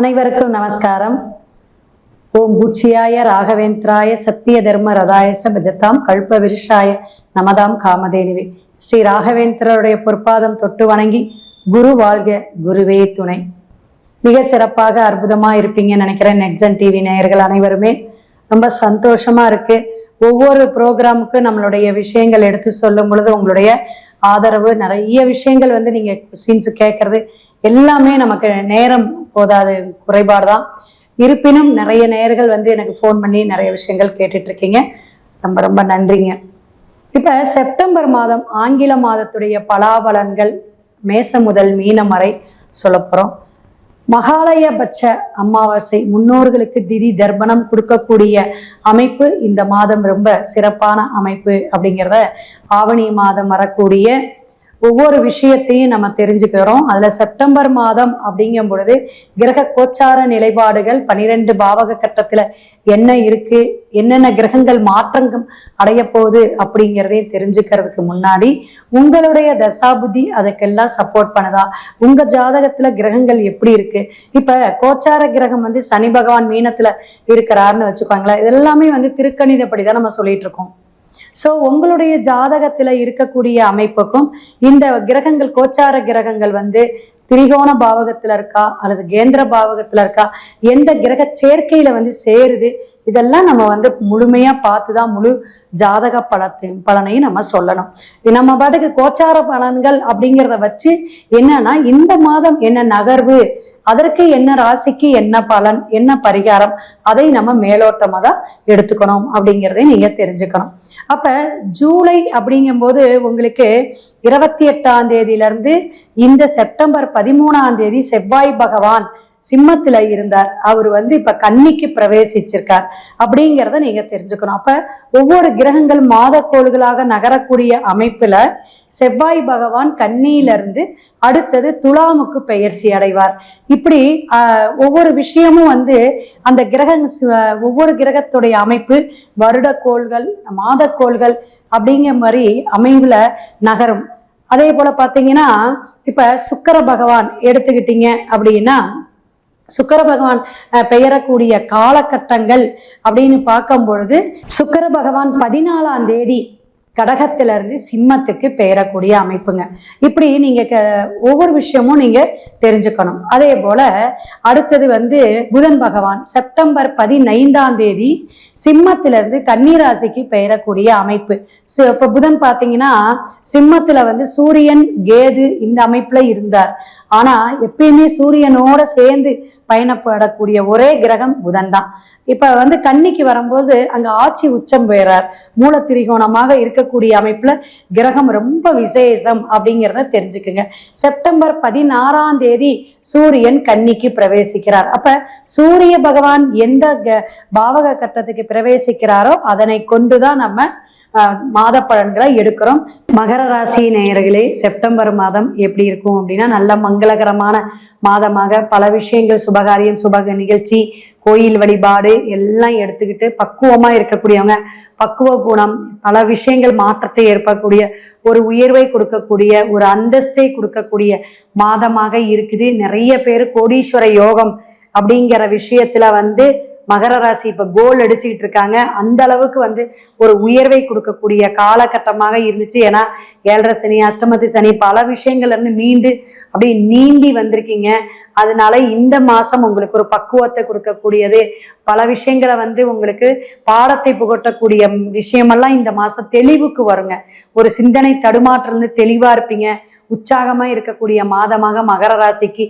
அனைவருக்கும் நமஸ்காரம். ஓம் பூச்சியாய ராகவேந்திராய சத்திய தர்ம ரதாயச பஜத்தாம் கல்ப விருஷாய நமதாம் காமதேனிவே. ஸ்ரீ ராகவேந்திரருடைய பொற்பாதம் தொட்டு வணங்கி குரு வாழ்க குருவே துணை. மிக சிறப்பாக அற்புதமாக இருப்பீங்கன்னு நினைக்கிறேன் நெட்ஸன் டிவி நேயர்கள் அனைவருமே. ரொம்ப சந்தோஷமா இருக்கு. ஒவ்வொரு ப்ரோக்ராமுக்கும் நம்மளுடைய விஷயங்கள் எடுத்து சொல்லும் பொழுது உங்களுடைய ஆதரவு நிறைய விஷயங்கள் வந்து நீங்கள் கொஸ்டின்ஸ் கேட்கறது எல்லாமே நமக்கு நேரம் போதாது குறைபாடு தான் இருப்பினும் நிறைய நேயர்கள் வந்து எனக்கு ஃபோன் பண்ணி நிறைய விஷயங்கள் கேட்டுட்டு இருக்கீங்க ரொம்ப ரொம்ப நன்றிங்க. இப்ப செப்டம்பர் மாதம் ஆங்கில மாதத்துடைய பலாபலன்கள் மேச முதல் மீனம் வரை சொல்லப்போறோம் மகாலயபட்ச அமாவாசை முன்னோர்களுக்கு திதி தர்ப்பணம் கொடுக்கக்கூடிய அமைப்பு இந்த மாதம் ரொம்ப சிறப்பான அமைப்பு அப்படிங்கிறத ஆவணி மாதம் வரக்கூடிய ஒவ்வொரு விஷயத்தையும் நம்ம தெரிஞ்சுக்கிறோம். அதுல செப்டம்பர் மாதம் அப்படிங்கும் பொழுது கிரக கோச்சார நிலைப்பாடுகள் பனிரெண்டு பாவக கட்டத்துல என்ன இருக்கு என்னென்ன கிரகங்கள் மாற்றங்கள் அடைய போகுது அப்படிங்கிறதையும் தெரிஞ்சுக்கிறதுக்கு முன்னாடி உங்களுடைய தசாபுதி அதுக்கெல்லாம் சப்போர்ட் பண்ணுதா? உங்க ஜாதகத்துல கிரகங்கள் எப்படி இருக்கு? இப்ப கோச்சார கிரகம் வந்து சனி பகவான் மீனத்துல இருக்கிறாருன்னு வச்சுக்கோங்களேன். இதெல்லாமே வந்து திருக்கணிதப்படி தான் நம்ம சொல்லிட்டு இருக்கோம். ஸோ உங்களுடைய ஜாதகத்தில் இருக்கக்கூடிய அமைப்புக்கும் இந்த கிரகங்கள் கோச்சார கிரகங்கள் வந்து திரிகோண பாவகத்துல இருக்கா அல்லது கேந்திர பாவகத்துல இருக்கா? எந்த கிரக சேர்க்கையில வந்து சேருது? இதெல்லாம் நம்ம வந்து முழுமையா பார்த்து தான் முழு ஜாதக பலத்தையும் பலனையும் நம்ம சொல்லணும். நம்ம பாட்டுக்கு கோச்சார பலன்கள் அப்படிங்கிறத வச்சு என்னன்னா இந்த மாதம் என்ன நகர்வு அதற்கு என்ன ராசிக்கு என்ன பலன் என்ன பரிகாரம் அதை நம்ம மேலோட்டமாக தான் எடுத்துக்கணும் அப்படிங்கிறதை நீங்க தெரிஞ்சுக்கணும். அப்ப ஜூலை அப்படிங்கும்போது உங்களுக்கு இருபத்தி எட்டாம் தேதியிலேருந்து இந்த செப்டம்பர் பதிமூணாம் தேதி செவ்வாய் பகவான் சிம்மத்துல இருந்தார். அவர் வந்து இப்ப கன்னிக்கு பிரவேசிச்சிருக்கார். அப்படிங்கிறத நீங்க தெரிஞ்சுக்கணும். அப்ப ஒவ்வொரு கிரகங்கள் மாதக்கோள்களாக நகரக்கூடிய அமைப்புல செவ்வாய் பகவான் கன்னியில இருந்து அடுத்தது துலாமுக்கு பெயர்ச்சி அடைவார். இப்படி ஒவ்வொரு விஷயமும் வந்து அந்த கிரக ஒவ்வொரு கிரகத்துடைய அமைப்பு வருடக்கோள்கள் மாதக்கோள்கள் அப்படிங்கிற மாதிரி அமைவுல நகரும். அதே போல பாத்தீங்கன்னா இப்ப சுக்கர பகவான் எடுத்துக்கிட்டீங்க அப்படின்னா சுக்கர பகவான் பெயரக்கூடிய காலகட்டங்கள் அப்படின்னு பார்க்கும் பொழுது சுக்கர பகவான் பதினாலாம் தேதி கடகத்துல இருந்து சிம்மத்துக்கு பெயரக்கூடிய அமைப்புங்க. இப்படி நீங்க க- ஒவ்வொரு விஷயமும் நீங்க தெரிஞ்சுக்கணும். அதே போல அடுத்தது வந்து புதன் பகவான். செப்டம்பர் பதினைந்தாம் தேதி சிம்மத்துல இருந்து கன்னிராசிக்கு பெயரக்கூடிய அமைப்பு. So, இப்ப புதன் பாத்தீங்கன்னா சிம்மத்துல வந்து சூரியன் கேது இந்த அமைப்புல இருந்தார். ஆனா எப்பயுமே சூரியனோட சேர்ந்து பயணப்படக்கூடிய ஒரே கிரகம் புதன் தான் இப்ப வந்து கன்னிக்கு வரும்போது அங்க ஆட்சி உச்சம் பெறார் மூல திரிகோணமாக இருக்கக்கூடிய அமைப்புல கிரகம் ரொம்ப விசேஷம் அப்படிங்கிறத தெரிஞ்சுக்குங்க. செப்டம்பர் பதினாறாம் தேதி சூரியன் கன்னிக்கு பிரவேசிக்கிறார். அப்ப சூரிய பகவான் எந்த க- பாவக கட்டத்துக்கு பிரவேசிக்கிறாரோ அதனை கொண்டுதான் நம்ம அஹ், மாத பலன்களை எடுக்கிறோம். மகர ராசி நேயர்களே செப்டம்பர் மாதம் எப்படி இருக்கும் அப்படின்னா நல்ல மங்களகரமான மாதமாக பல விஷயங்கள் சுபகாரியம் சுபக நிகழ்ச்சி கோயில் வழிபாடு எல்லாம் எடுத்துக்கிட்டு பக்குவமா இருக்கக்கூடியவங்க பக்குவ குணம் பல விஷயங்கள் மாற்றத்தை ஏற்படக்கூடிய ஒரு உயர்வை கொடுக்கக்கூடிய ஒரு அந்தஸ்தை கொடுக்கக்கூடிய மாதமாக இருக்குது. நிறைய பேர் கோடீஸ்வர யோகம் அப்படிங்கிற விஷயத்துல வந்து மகர ராசி இப்ப கோல் அடிச்சுக்கிட்டு இருக்காங்க. அந்த அளவுக்கு வந்து ஒரு உயர்வை கொடுக்கக்கூடிய காலகட்டமாக இருந்துச்சு. ஏன்னா ஏழரை சனி அஷ்டமதி சனி பல விஷயங்கள்ல இருந்து மீண்டு அப்படியே நீந்தி வந்திருக்கீங்க. அதனால இந்த மாசம் உங்களுக்கு ஒரு பக்குவத்தை கொடுக்கக்கூடியது. பல விஷயங்களை வந்து உங்களுக்கு பாடத்தை புகட்டக்கூடிய விஷயமெல்லாம் இந்த மாசம் தெளிவுக்கு வருங்க. ஒரு சிந்தனை தடுமாற்றம் இருந்து தெளிவா இருப்பீங்க. உற்சாகமா இருக்கக்கூடிய மாதமாக மகர ராசிக்கு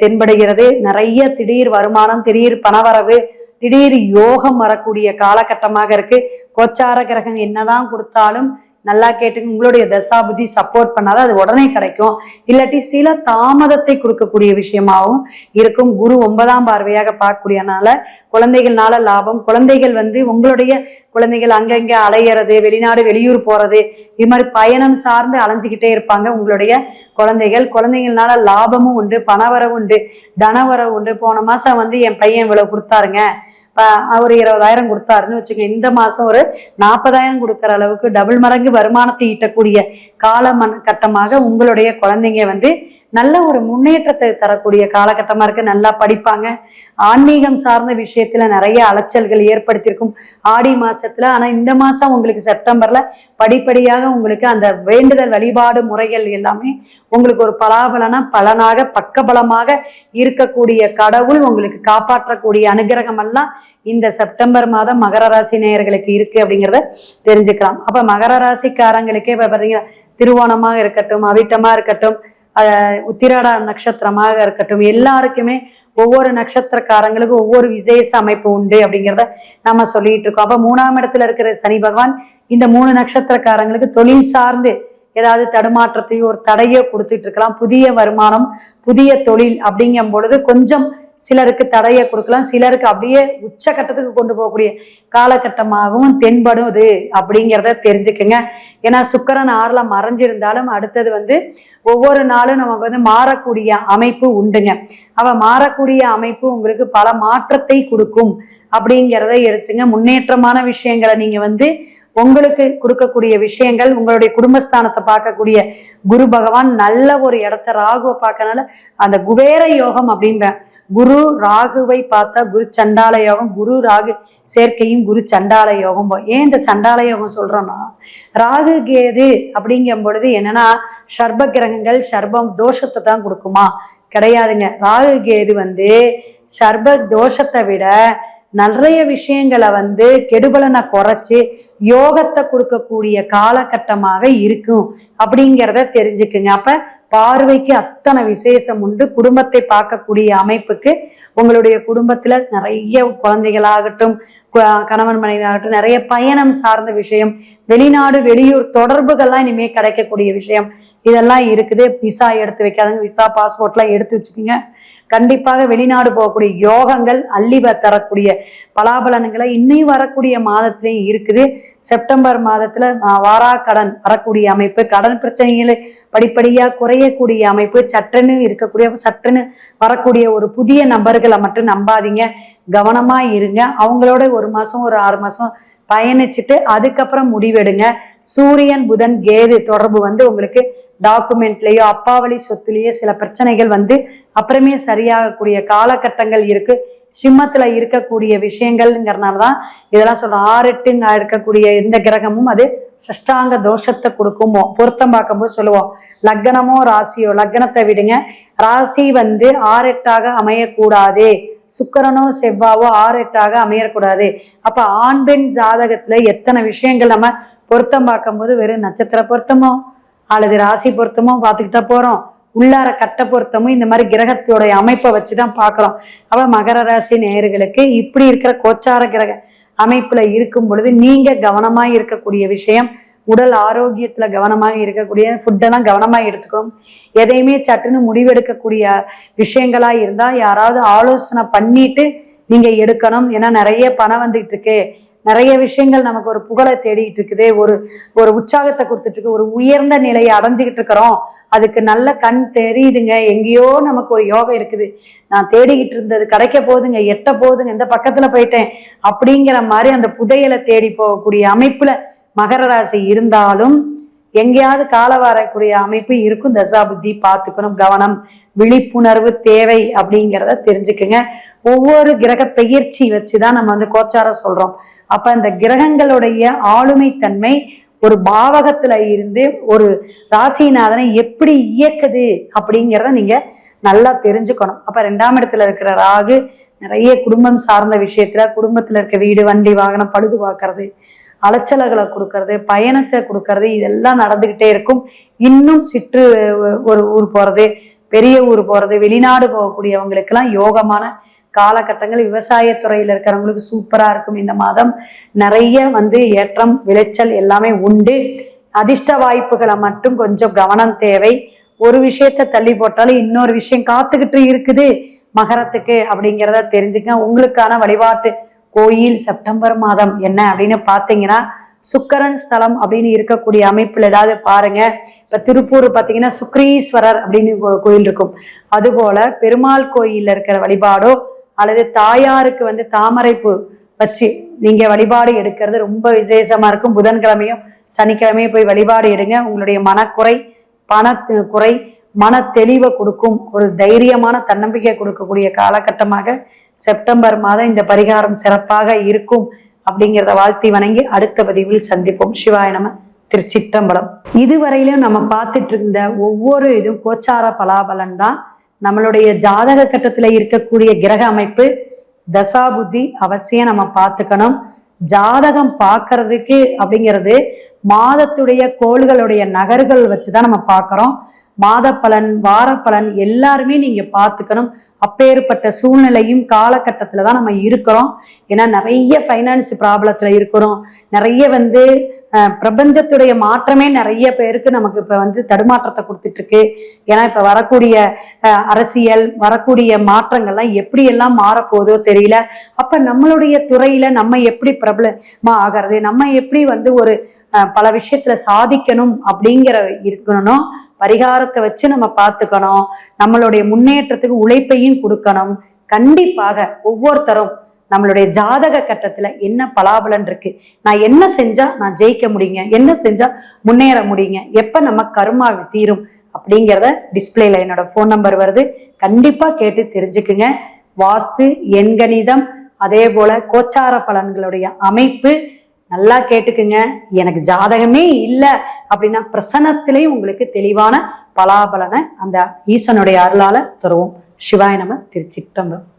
தென்படுகிறது. நிறைய திடீர் வருமானம் திடீர் பணவரவு திடீர் யோகம் வரக்கூடிய காலகட்டமாக இருக்கு. கோச்சார கிரகம் என்னதான் கொடுத்தாலும் நல்லா கேட்டுங்க. உங்களுடைய தசாபுதி சப்போர்ட் பண்ணாத அது உடனே கிடைக்கும். இல்லாட்டி சில தாமதத்தை கொடுக்கக்கூடிய விஷயமாகவும் இருக்கும். குரு ஒன்பதாம் பார்வையாக பார்க்கக்கூடியனால குழந்தைகள்னால லாபம். குழந்தைகள் வந்து உங்களுடைய குழந்தைகள் அங்கங்கே அலையிறது வெளிநாடு வெளியூர் போறது இது மாதிரி பயணம் சார்ந்து அலைஞ்சுக்கிட்டே இருப்பாங்க உங்களுடைய குழந்தைகள். குழந்தைகள்னால லாபமும் உண்டு பணவரவு உண்டு தனவரவு உண்டு. போன மாசம் வந்து என் பையன் இவ்வளவு கொடுத்தாருங்க. ஒரு இருபதாயிரம் கொடுத்தாருன்னு வச்சுக்கோங்க. இந்த மாசம் ஒரு நாற்பதாயிரம் கொடுக்குற அளவுக்கு டபுள் மடங்கு வருமானத்தை ஈட்டக்கூடிய கால மண் கட்டமாக உங்களுடைய குழந்தைங்க வந்து நல்ல ஒரு முன்னேற்றத்தை தரக்கூடிய காலகட்டமா இருக்கு. நல்லா படிப்பாங்க. ஆன்மீகம் சார்ந்த விஷயத்துல நிறைய அலைச்சல்கள் ஏற்படுத்தியிருக்கும். ஆடி மாசத்துல ஆனா இந்த மாசம் உங்களுக்கு செப்டம்பர்ல படிப்படியாக உங்களுக்கு அந்த வேண்டுதல் வழிபாடு முறைகள் எல்லாமே உங்களுக்கு ஒரு பலாபலனா பலனாக பக்கபலமாக இருக்கக்கூடிய கடவுள் உங்களுக்கு காப்பாற்றக்கூடிய அனுகிரகம் எல்லாம் இந்த செப்டம்பர் மாதம் மகர ராசி நேயர்களுக்கு இருக்கு அப்படிங்கிறத தெரிஞ்சுக்கலாம். அப்ப மகர ராசிக்காரங்களுக்கே இப்ப பாத்தீங்கன்னா திருவோணமாக இருக்கட்டும் அவிட்டமா இருக்கட்டும் உத்திராட நட்சத்திரமாக இருக்கட்டும் எல்லாருக்குமே ஒவ்வொரு நட்சத்திரக்காரங்களுக்கும் ஒவ்வொரு விசேஷ அமைப்பு உண்டு அப்படிங்கிறத நம்ம சொல்லிட்டு இருக்கோம். அப்ப மூணாம் இடத்துல இருக்கிற சனி பகவான் இந்த மூணு நட்சத்திரக்காரங்களுக்கு தொழில் சார்ந்து ஏதாவது தடுமாற்றத்தையோ ஒரு தடையோ கொடுத்துட்டு இருக்கலாம். புதிய வருமானம் புதிய தொழில் அப்படிங்கும் பொழுது கொஞ்சம் சிலருக்கு தடையை கொடுக்கலாம் சிலருக்கு அப்படியே உச்சகட்டத்துக்கு கொண்டு போகக்கூடிய காலகட்டமாகவும் தென்படுது அப்படிங்கிறத தெரிஞ்சுக்குங்க. ஏன்னா சுக்கரன் ஆறுல மறைஞ்சிருந்தாலும் அடுத்தது வந்து ஒவ்வொரு நாளும் நமக்கு வந்து மாறக்கூடிய அமைப்பு உண்டுங்க. அவ மாறக்கூடிய அமைப்பு உங்களுக்கு பல மாற்றத்தை கொடுக்கும் அப்படிங்கிறத எரிச்சுங்க முன்னேற்றமான விஷயங்களை நீங்க வந்து உங்களுக்கு கொடுக்கக்கூடிய விஷயங்கள் உங்களுடைய குடும்பஸ்தானத்தை பார்க்கக்கூடிய குரு பகவான் நல்ல ஒரு இடத்த ராகுவை பார்க்கறனால அந்த குபேர யோகம் அப்படின்ற குரு ராகுவை பார்த்தா குரு சண்டால யோகம் குரு ராகு சேர்க்கையும் குரு சண்டால யோகம் ஏன் இந்த சண்டால யோகம் சொல்றோம்னா ராகு கேது அப்படிங்கும் பொழுது என்னன்னா சர்ப கிரகங்கள் சர்பம் தோஷத்தை தான் கொடுக்குமா? கிடையாதுங்க. ராகு கேது வந்து சர்ப தோஷத்தை விட நிறைய விஷயங்களை வந்து கெடுபலனை குறைச்சு யோகத்தை கொடுக்கக்கூடிய காலகட்டமாக இருக்கும் அப்படிங்கிறத தெரிஞ்சுக்குங்க. அப்ப பார்வைக்கு அத்தனை விசேஷம் உண்டு. குடும்பத்தை பார்க்கக்கூடிய அமைப்புக்கு உங்களுடைய குடும்பத்துல நிறைய குழந்தைகளாகட்டும் கணவன் மனைவி ஆகட்டும் நிறைய பயணம் சார்ந்த விஷயம் வெளிநாடு வெளியூர் தொடர்புகள்லாம் இனிமே கிடைக்கக்கூடிய விஷயம். இதெல்லாம் இருக்குது. விசா எடுத்து வைக்காதுங்க. விசா பாஸ்போர்ட்லாம் எடுத்து வச்சுக்கோங்க. கண்டிப்பாக வெளிநாடு போகக்கூடிய யோகங்கள் அள்ளி வ- தரக்கூடிய பலாபலன்களை இன்னும் வரக்கூடிய மாதத்திலையும் இருக்குது. செப்டம்பர் மாதத்துல வாரா கடன் வரக்கூடிய அமைப்பு கடன் பிரச்சனைகளை படிப்படியா குறையக்கூடிய அமைப்பு சற்றுன்னு இருக்கக்கூடிய சற்றுன்னு வரக்கூடிய ஒரு புதிய நபர்களை மட்டும் நம்பாதீங்க. கவனமா இருங்க. அவங்களோட ஒரு மாசம் ஒரு ஆறு மாசம் பயணிச்சுட்டு அதுக்கப்புறம் முடிவெடுங்க. சூரியன் புதன் கேது தொடர்பு வந்து உங்களுக்கு டாக்குமெண்ட்லயோ அப்பாவளி சொத்துலயோ சில பிரச்சனைகள் வந்து அப்புறமே சரியாகக்கூடிய காலகட்டங்கள் இருக்கு. சிம்மத்துல இருக்கக்கூடிய விஷயங்கள்ங்கிறனால தான் இதெல்லாம் சொல்றோம். ஆறெட்டுங்க இருக்கக்கூடிய எந்த கிரகமும் அது சஷ்டாங்க தோஷத்தை கொடுக்குமோ? பொருத்தம் பார்க்கும்போது சொல்லுவோம். லக்னமோ ராசியோ லக்னத்தை விடுங்க. ராசி வந்து ஆறெட்டாக அமையக்கூடாது. சுக்கரனோ செவ்வாவோ ஆறெட்டாக அமையக்கூடாது அப்ப ஆண் பெண் ஜாதகத்துல எத்தனை விஷயங்கள் நம்ம பொருத்தம் பார்க்கும்போது வெறும் நட்சத்திர பொருத்தமோ அல்லது ராசி பொருத்தமோ பார்த்துக்கிட்டா போறோம். உள்ளார கட்ட பொருத்தமும் இந்த மாதிரி கிரகத்தோடைய அமைப்பை வச்சுதான் பார்க்கிறோம். அப்ப மகர ராசி நேயர்களுக்கு இப்படி இருக்கிற கோச்சார கிரக அமைப்புல இருக்கும் பொழுது நீங்க கவனமா இருக்கக்கூடிய விஷயம் உடல் ஆரோக்கியத்துல கவனமாக இருக்கக்கூடிய ஃபுட்டெல்லாம் கவனமா எடுத்துக்கணும் எதையுமே சட்டுன்னு முடிவெடுக்கக்கூடிய விஷயங்களா இருந்தா யாராவது ஆலோசனை பண்ணிட்டு நீங்க எடுக்கணும். ஏன்னா நிறைய பணம் வந்துட்டு இருக்கு நிறைய விஷயங்கள் நமக்கு ஒரு புகழை தேடிட்டு இருக்குது ஒரு ஒரு உற்சாகத்தை கொடுத்துட்டு இருக்கு ஒரு உயர்ந்த நிலையை அடைஞ்சுக்கிட்டு இருக்கிறோம் அதுக்கு நல்ல கண் தெரியுதுங்க. எங்கேயோ நமக்கு ஒரு யோகம் இருக்குது. நான் தேடிக்கிட்டு இருந்தது கிடைக்க போகுதுங்க. எட்ட போகுதுங்க. இந்த பக்கத்துல போயிட்டேன். அப்படிங்கிற மாதிரி அந்த புதையலை தேடி போகக்கூடிய அமைப்புல மகர ராசி இருந்தாலும் எங்கேயாவது கால வரக்கூடிய அமைப்பு இருக்கும். தசா புத்தி பார்த்துக்கணும். கவனம் விழிப்புணர்வு தேவை அப்படிங்கிறத தெரிஞ்சுக்குங்க. ஒவ்வொரு கிரக பெயர்ச்சி வச்சுதான் நம்ம வந்து கோச்சார சொல்றோம். அப்ப இந்த கிரகங்களுடைய ஆளுமை தன்மை ஒரு பாவகத்துல இருந்து ஒரு ராசிநாதனை எப்படி இயக்குது அப்படிங்கிறத நீங்க நல்லா தெரிஞ்சுக்கணும். அப்ப ரெண்டாம் இடத்துல இருக்கிற ராகு நிறைய குடும்பம் சார்ந்த விஷயத்துல குடும்பத்துல இருக்க வீடு வண்டி வாகனம் பழுது பார்க்கறது அலைச்சல்களை கொடுக்கறது பயணத்தை கொடுக்கறது இதெல்லாம் நடந்துக்கிட்டே இருக்கும். இன்னும் சிற்று ஒரு ஊர் போறது பெரிய ஊர் போறது வெளிநாடு போகக்கூடியவங்களுக்கெல்லாம் யோகமான காலகட்டங்கள். விவசாயத்துறையில் இருக்கிறவங்களுக்கு சூப்பரா இருக்கும். இந்த மாதம் நிறைய வந்து ஏற்றம் விளைச்சல் எல்லாமே உண்டு. அதிர்ஷ்ட வாய்ப்புகளை மட்டும் கொஞ்சம் கவனம் தேவை. ஒரு விஷயத்த தள்ளி போட்டாலும் இன்னொரு விஷயம் காத்துக்கிட்டு இருக்குது. மகரத்துக்கு அப்படிங்கிறத தெரிஞ்சுக்க உங்களுக்கான வழிபாட்டு கோயில் செப்டம்பர் மாதம் என்ன அப்படின்னு பார்த்தீங்கன்னா சுக்கரன் ஸ்தலம் அப்படின்னு இருக்கக்கூடிய அமைப்புல ஏதாவது பாருங்க. இப்ப திருப்பூர் பாத்தீங்கன்னா சுக்ரீஸ்வரர் அப்படின்னு கோயில் இருக்கும். அதுபோல பெருமாள் கோயில்ல இருக்கிற வழிபாடோ அல்லது தாயாருக்கு வந்து தாமரைப்பு வச்சு நீங்க வழிபாடு எடுக்கிறது ரொம்ப விசேஷமா இருக்கும். புதன்கிழமையும் சனிக்கிழமையும் போய் வழிபாடு எடுங்க. உங்களுடைய மனக்குறை பண குறை மன தெளிவை கொடுக்கும் ஒரு தைரியமான தன்னம்பிக்கை கொடுக்கக்கூடிய காலகட்டமாக செப்டம்பர் மாதம் இந்த பரிகாரம் சிறப்பாக இருக்கும் அப்படிங்கிறத வாழ்த்தி வணங்கி அடுத்த பதிவில் சந்திப்போம். சிவாய நம. திருச்சித்தம்பலம் இதுவரையிலும் நம்ம பார்த்துட்டு இருந்த ஒவ்வொரு இதுவும் கோச்சார பலாபலன் தான். நம்மளுடைய ஜாதக கட்டத்துல இருக்கக்கூடிய கிரக அமைப்பு தசாபுத்தி அவசியம் நம்ம பார்த்துக்கணும். ஜாதகம் பார்க்கறதுக்கு அப்படிங்கிறது மாதத்துடைய கோள்களுடைய நகர்கள் வச்சுதான் நம்ம பார்க்குறோம். மாத பலன் வார பலன் எல்லாருமே நீங்க பார்த்துக்கணும். அப்பேற்பட்ட சூழ்நிலையும் காலகட்டத்துல தான் நம்ம இருக்கிறோம். ஏன்னா நிறைய ஃபைனான்ஸ் ப்ராப்ளத்துல இருக்கிறோம். நிறைய வந்து பிரபஞ்சத்துடைய மாற்றமே நிறைய பேருக்கு நமக்கு இப்போ வந்து தடுமாற்றத்தை கொடுத்துட்டு இருக்கு ஏன்னா இப்போ வரக்கூடிய அரசியல் வரக்கூடிய மாற்றங்கள்லாம் எப்படி எல்லாம் மாறப்போதோ தெரியல. அப்போ நம்மளுடைய துறையில நம்ம எப்படி பிரபலமா ஆகிறது? நம்ம எப்படி வந்து ஒரு பல விஷயத்துல சாதிக்கணும் அப்படிங்கிற இருக்கணும். பரிகாரத்தை வச்சு நம்ம பார்த்துக்கணும். நம்மளுடைய முன்னேற்றத்துக்கு உழைப்பையும் கொடுக்கணும். கண்டிப்பாக ஒவ்வொருத்தரும் நம்மளுடைய ஜாதக கட்டத்துல என்ன பலாபலன் இருக்கு? நான் என்ன செஞ்சா நான் ஜெயிக்க முடியுங்க? என்ன செஞ்சா முன்னேற முடியுங்க? எப்ப நம்ம கருமா தீரும்? அப்படிங்கிறத டிஸ்பிளேல என்னோட ஃபோன் நம்பர் வருது. கண்டிப்பா கேட்டு தெரிஞ்சுக்குங்க. வாஸ்து எண்கணிதம் அதே போல கோச்சார பலன்களுடைய அமைப்பு நல்லா கேட்டுக்குங்க. எனக்கு ஜாதகமே இல்லை அப்படின்னா பிரசனத்திலையும் உங்களுக்கு தெளிவான பலாபலனை அந்த ஈசனுடைய அருளால தருவோம். சிவாய நம திருச்சிட்டம்பரம்